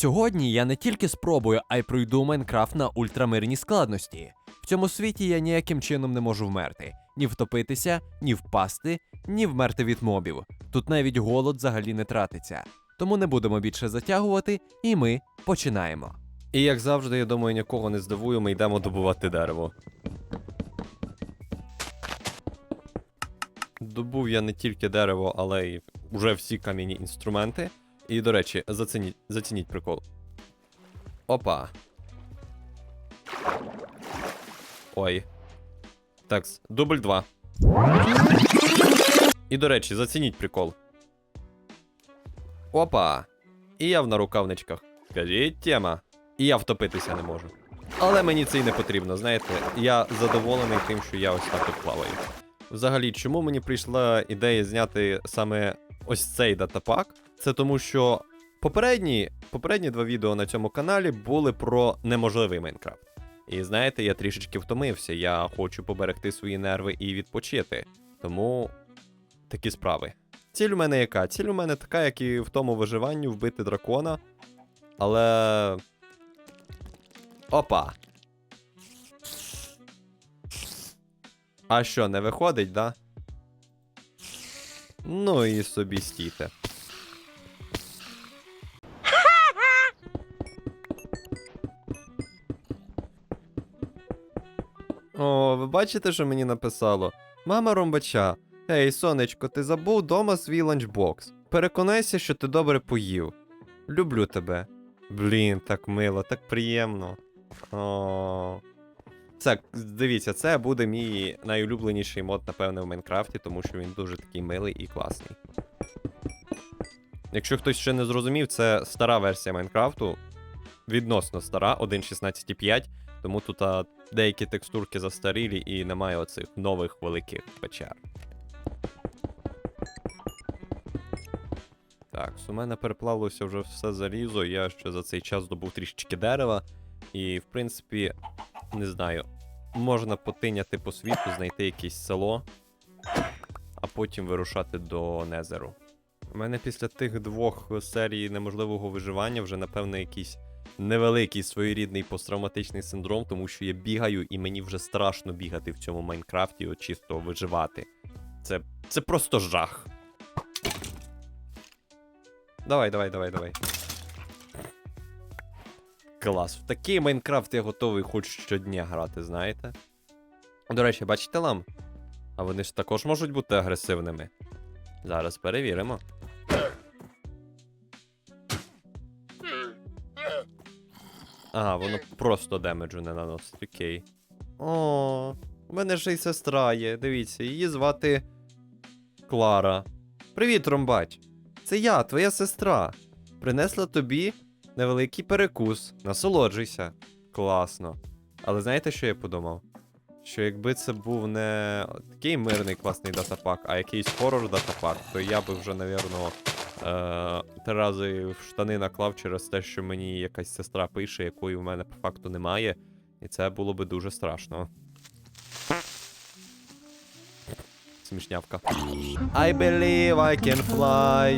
Сьогодні я не тільки спробую, а й пройду Майнкрафт на ультрамирній складності. В цьому світі я ніяким чином не можу вмерти. Ні втопитися, ні впасти, ні вмерти від мобів. Тут навіть голод взагалі не тратиться. Тому не будемо більше затягувати, і ми починаємо. І як завжди, я думаю, нікого не здивую, ми йдемо добувати дерево. Добув я не тільки дерево, але й уже всі кам'яні інструменти. І, до речі, зацініть, зацініть прикол. Опа. Ой. Так, дубль 2. І, до речі, зацініть прикол. Опа. І я в нарукавничках. Скажіть, тема. І я втопитися не можу. Але мені це й не потрібно, знаєте, я задоволений тим, що я ось так тут плаваю. Взагалі, чому мені прийшла ідея зняти саме ось цей датапак? Це тому, що попередні, попередні два відео на цьому каналі були про неможливий Майнкрафт. І знаєте, я трішечки втомився, я хочу поберегти свої нерви і відпочити. Тому такі справи. Ціль у мене яка? Ціль у мене така, як і в тому виживанні вбити дракона. Але. Опа. А що, не виходить, да? Ну і собі стійте. О, ви бачите, що мені написало? Мама ромбача. Ей, сонечко, ти забув дома свій ланчбокс. Переконайся, що ти добре поїв. Люблю тебе. Блін, так мило, так приємно. О. Це, дивіться, це буде мій найулюбленіший мод, напевне, в Майнкрафті, тому що він дуже такий милий і класний. Якщо хтось ще не зрозумів, це стара версія Майнкрафту. Відносно стара, 1.16.5, тому тут а, деякі текстурки застарілі і немає оцих нових великих печер. Так, у мене переплавилося вже все залізо, я ще за цей час добув трішечки дерева. І, в принципі, не знаю, можна потиняти по світу, знайти якесь село, а потім вирушати до Незеру. У мене після тих двох серій неможливого виживання вже, напевно, якийсь невеликий своєрідний посттравматичний синдром, тому що я бігаю і мені вже страшно бігати в цьому Майнкрафті, от чисто виживати. Це, це просто жах. Давай, давай, давай, давай. Клас. В такий Майнкрафт я готовий хоч щодня грати, знаєте? До речі, бачите лам? А вони ж також можуть бути агресивними. Зараз перевіримо. Ага, воно просто демеджу не наносить, окей. О, у мене ж і сестра є. Дивіться, її звати Клара. Привіт, Ромбач. Це я, твоя сестра. Принесла тобі невеликий перекус. Насолоджуйся. Класно. Але знаєте, що я подумав? Що якби це був не такий мирний класний датапак, а якийсь хорор датапак, то я би вже, навірно, три рази в штани наклав через те, що мені якась сестра пише, якої в мене по факту немає. І це було би дуже страшно. Смішнявка. I believe I can fly.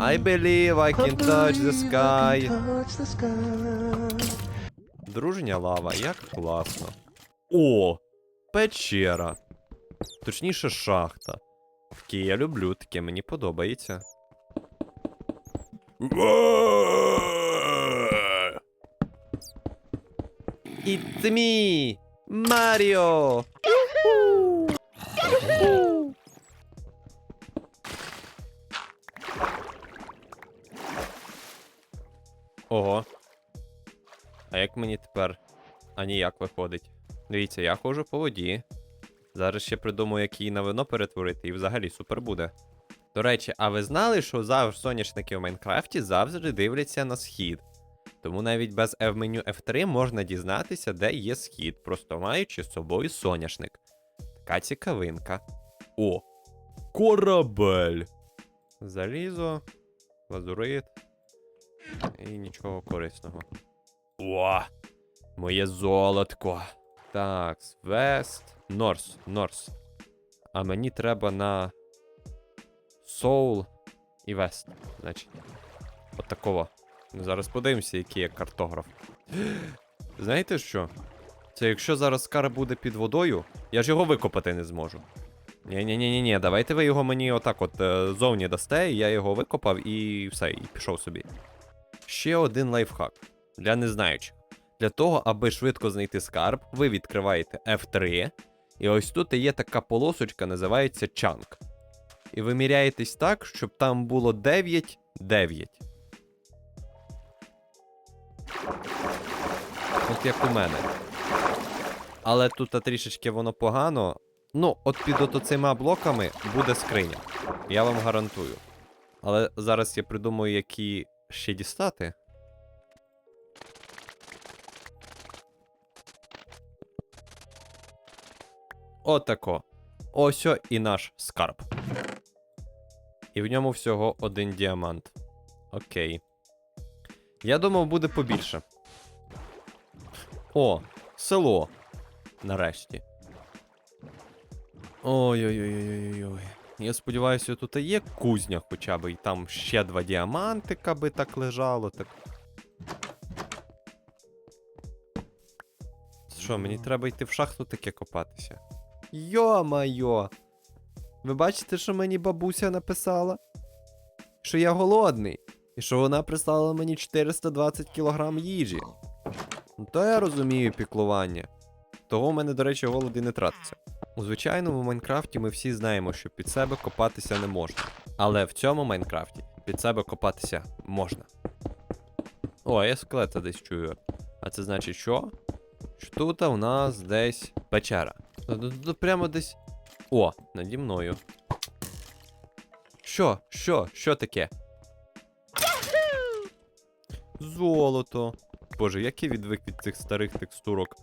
I believe I can touch the sky. Дружня лава, як класно. О! Печера. Точніше, шахта. Таке я люблю, таке мені подобається. It's me! Маріо! Ого. А як мені тепер? А ніяк виходить. Дивіться, я ходжу по воді. Зараз ще придумаю, як її на вино перетворити, і взагалі супер буде. До речі, а ви знали, що завжди соняшники в Майнкрафті завжди дивляться на схід. Тому навіть без F меню F3 можна дізнатися, де є схід, просто маючи з собою соняшник. Така цікавинка. О! Корабель! Залізо, лазурит. І нічого корисного. О! Моє золотко. Так, Вест. Норс, Норс. А мені треба на Соул і Вест. Значить. От такого. Ну, Зараз подивимося, який я картограф. Знаєте що? Це якщо зараз скарб буде під водою, я ж його викопати не зможу. ні ні ні ні давайте ви його мені отак от е, зовні дасте, я його викопав і все, і пішов собі. Ще один лайфхак для незнаючих. Для того, аби швидко знайти скарб, ви відкриваєте F3, і ось тут є така полосочка, називається чанк. І ви міряєтесь так, щоб там було 9, 9. От як у мене. Але тут трішечки воно погано. Ну, от під от цими блоками буде скриня. Я вам гарантую. Але зараз я придумаю, які ще дістати. Отако. Ось і наш скарб. І в ньому всього один діамант. Окей. Я думав, буде побільше. О, село. Нарешті. Ой-ой-ой-ой-ой-ой. Я сподіваюся, тут і є кузня хоча б, і там ще два діамантика би так лежало, так. Що, мені треба йти в шахту таке копатися? Йо-майо! Ви бачите, що мені бабуся написала? Що я голодний. І що вона прислала мені 420 кілограм їжі. Ну, то я розумію піклування. Того в мене, до речі, голод і не тратиться. У звичайному Майнкрафті ми всі знаємо, що під себе копатися не можна. Але в цьому Майнкрафті під себе копатися можна. О, я скелета десь чую. А це значить що? Що тут у нас десь печера. Тут Прямо десь. О, наді мною. Що? Що? Що таке? Золото. Боже, як я відвик від цих старих текстурок.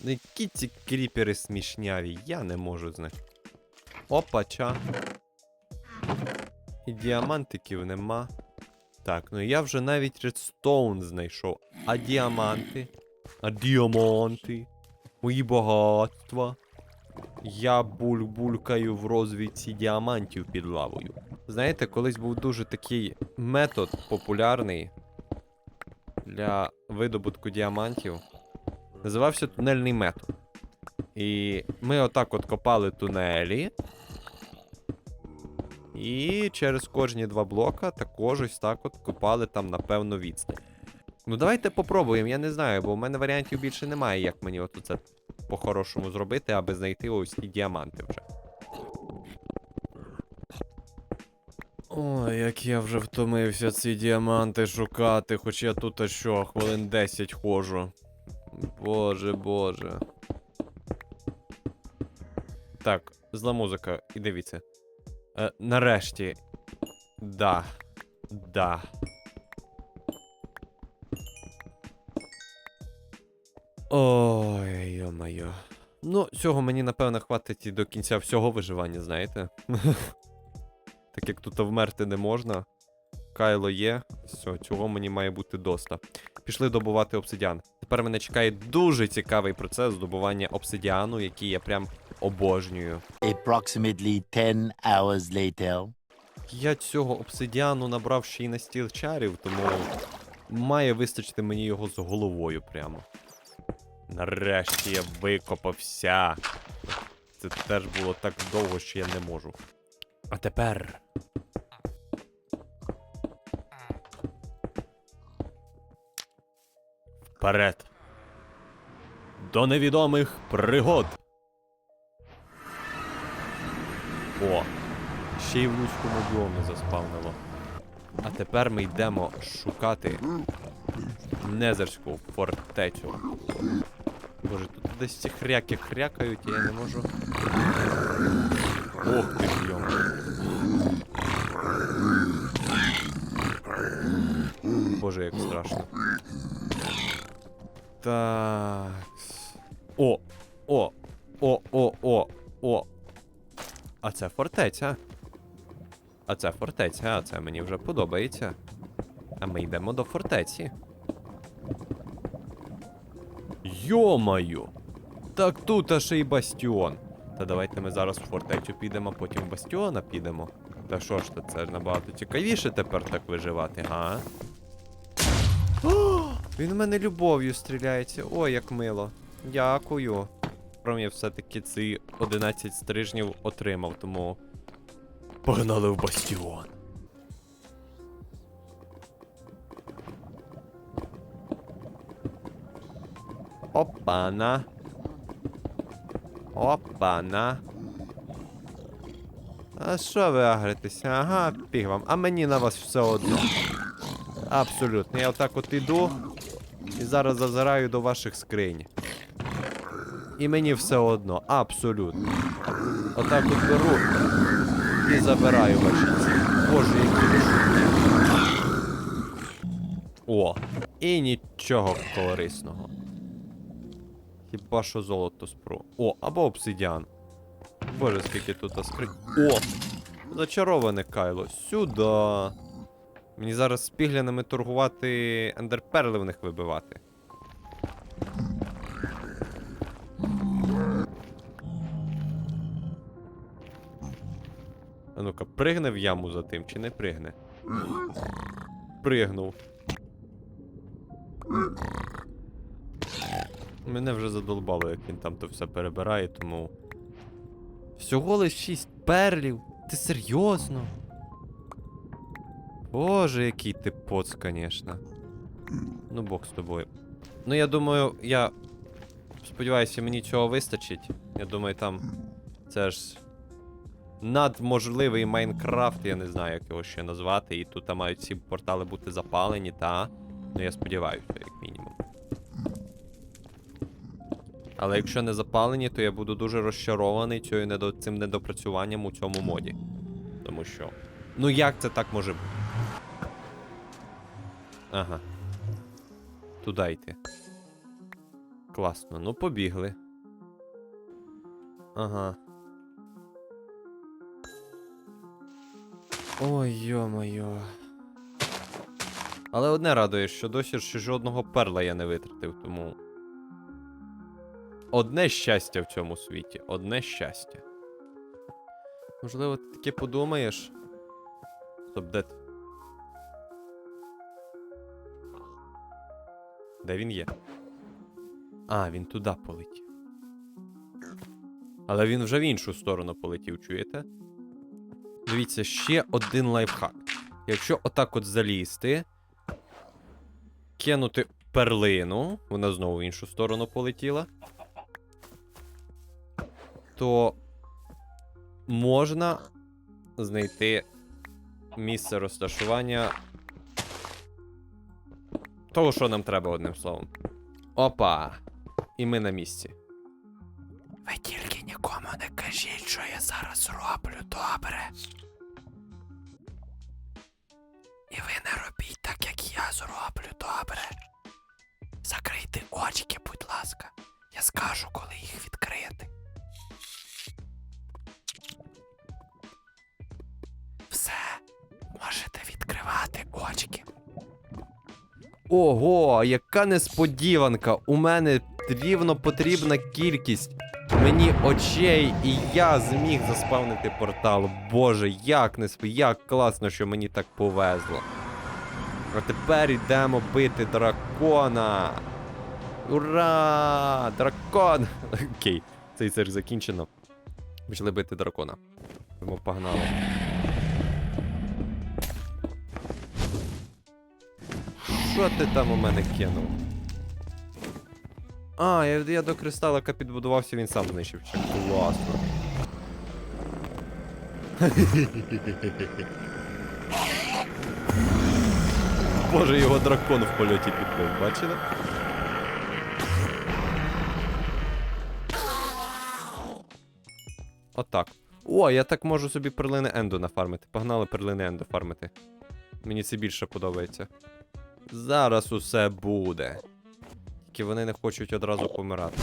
Ну, Які ці кріпери смішняві, я не можу з. Опача. І діамантиків нема. Так, ну я вже навіть редстоун знайшов. А діаманти? А діаманти? Мої багатства. Я буль-булькаю в розвідці діамантів під лавою. Знаєте, колись був дуже такий метод популярний для видобутку діамантів. Називався тунельний метод. І ми отак от копали тунелі. І через кожні два блока також ось так от копали там на певну відстань. Ну давайте попробуємо, я не знаю, бо в мене варіантів більше немає, як мені от це по-хорошому зробити, аби знайти ось ті діаманти вже. Ой, як я вже втомився ці діаманти шукати, хоч я тут а що, хвилин 10 ходжу. Боже, боже. Так, зла музика, і дивіться. Е, нарешті. Да. Да. Ой, йо-моє. Ну, цього мені, напевно, хватить і до кінця всього виживання, знаєте. так як тут вмерти не можна. Кайло є. Все, цього мені має бути доста. Пішли добувати обсидіан. Тепер мене чекає дуже цікавий процес здобування обсидіану, який я прям обожнюю. Approximately 10 hours later. Я цього обсидіану набрав ще й на стіл чарів, тому має вистачити мені його з головою прямо. Нарешті я викопався. Це теж було так довго, що я не можу. А тепер. Вперед. До невідомих пригод. О, ще й в Луцькому біомі заспавнило. А тепер ми йдемо шукати Незерську фортецю. Боже, тут десь ці хряки хрякають, і я не можу. Ох ти ж йома. Боже, як страшно. Так. О! О! О, о, о, о. А це фортеця. А це фортеця, а це мені вже подобається. А ми йдемо до фортеці. Йо-маю! Так тут аж і бастіон. Та давайте ми зараз в фортецю підемо, потім в бастіона підемо. Та що ж то, це ж набагато цікавіше тепер так виживати, га? О, він в мене любов'ю стріляється. Ой, як мило. Дякую. Пром я все-таки ці 11 стрижнів отримав, тому. Погнали в бастіон. Опана. Опана. А що ви агритеся? Ага, піг вам. А мені на вас все одно. Абсолютно. Я отак от іду і зараз зазираю до ваших скринь. І мені все одно, абсолютно. Отак от беру і забираю ваші ці. Боже, які. О, і нічого корисного. Хіба що золото спру. О, або обсидіан. Боже, скільки тут скринь. О! Зачароване кайло. Сюди. Мені зараз з піглянами торгувати ендерперли в них вибивати. А ну-ка, пригне в яму за тим чи не пригне? Пригнув. Мене вже задолбало, як він там то все перебирає, тому. Всього лиш 6 перлів. Ти серйозно? Боже, який ти поц, звісно. Ну, Бог з тобою. Ну, я думаю, я. Сподіваюся, мені цього вистачить. Я думаю, там. Це ж. Надможливий Майнкрафт, я не знаю, як його ще назвати. І тут мають ці портали бути запалені, та. Ну, я сподіваюся, як мінімум. Але якщо не запалені, то я буду дуже розчарований цією недо... цим недопрацюванням у цьому моді. Тому що. Ну як це так може бути? Ага. Туди йти. Класно, ну побігли. Ага. Ой, йо-моє. Але одне радує, що досі ще жодного перла я не витратив, тому. Одне щастя в цьому світі. Одне щастя. Можливо, ти таки подумаєш. Стоп, де ти? Де він є? А, він туди полетів. Але він вже в іншу сторону полетів, чуєте? Дивіться, ще один лайфхак. Якщо отак от залізти, кинути перлину, вона знову в іншу сторону полетіла, то можна знайти місце розташування того, що нам треба одним словом. Опа! І ми на місці. Ви тільки нікому не кажіть, що я зараз роблю, добре. І ви не робіть так, як я зроблю, добре. Закрийте очки, будь ласка. Я скажу, коли їх відкрити. Можете відкривати очки. Ого, яка несподіванка! У мене рівно потрібна кількість мені очей, і я зміг заспавнити портал. Боже, як несп... як класно, що мені так повезло. А тепер йдемо бити дракона. Ура! Дракон! Окей, цей цирк закінчено. Почали бити дракона. Тому погнали. Що ти там у мене кинув? А, я, я до кристалика підбудувався, він сам знищив. Чи класно. Боже, його дракон в польоті підбив, бачили? Отак. О, я так можу собі перлини Енду нафармити. Погнали перлини Енду фармити. Мені це більше подобається. Зараз усе буде. Тільки вони не хочуть одразу помирати.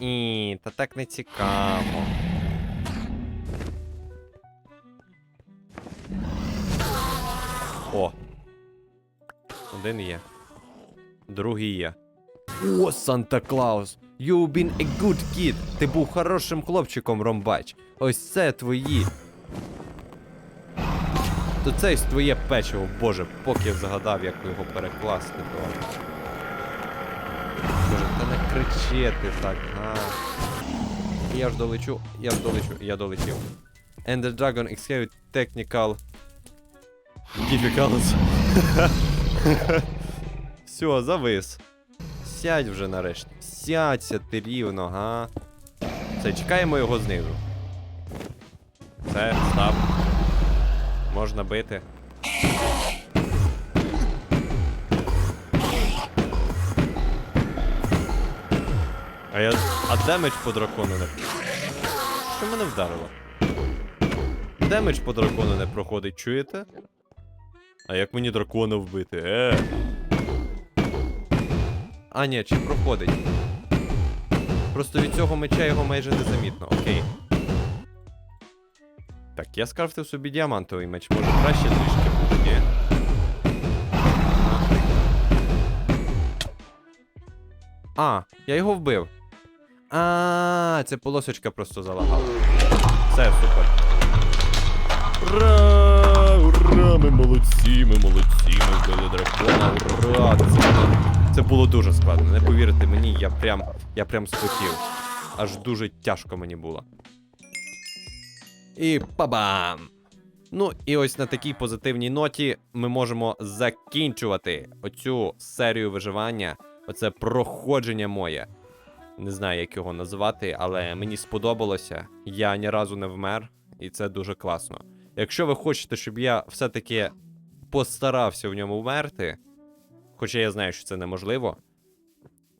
Ні, та так не цікаво. О. Один є. Другий є. О, Санта Клаус! You've been a good kid. Ти був хорошим хлопчиком, Ромбач. Ось це твої То це й твоє печиво, боже, поки я згадав, як його перекласти, то. Боже, та не кричи ти так, а. Я ж долечу, я ж долечу, я долетів. The Dragon execute technical difficulties. Все, завис. Сядь вже нарешті. Сядься ти рівно, га. Все, чекаємо його знизу. Все, став. Можна бити. А я. А демедж по дракону не. Що мене вдарило? Демедж по дракону не проходить, чуєте? А як мені дракона вбити? Е. А, ні, чи проходить. Просто від цього меча його майже незамітно, окей. Так, я скрафтив собі діамантовий меч, може краще трішки буде, ні? А, я його вбив. А, це полосочка просто залагала. Все, супер. Ура! Ура! Ми молодці, ми молодці, ми вбили дракона, ура! Це було, це було дуже складно. Не повірите мені, я прям, я прям спотів. Аж дуже тяжко мені було. І па-бам! Ну, і ось на такій позитивній ноті ми можемо закінчувати оцю серію виживання, оце проходження моє. Не знаю, як його назвати, але мені сподобалося. Я ні разу не вмер, і це дуже класно. Якщо ви хочете, щоб я все-таки постарався в ньому вмерти, хоча я знаю, що це неможливо,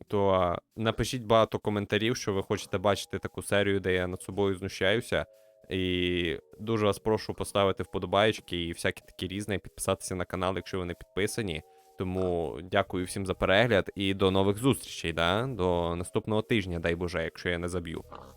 то напишіть багато коментарів, що ви хочете бачити таку серію, де я над собою знущаюся. І дуже вас прошу поставити вподобайки і всякі такі різні, підписатися на канал, якщо ви не підписані. Тому дякую всім за перегляд і до нових зустрічей, да? До наступного тижня, дай Боже, якщо я не заб'ю.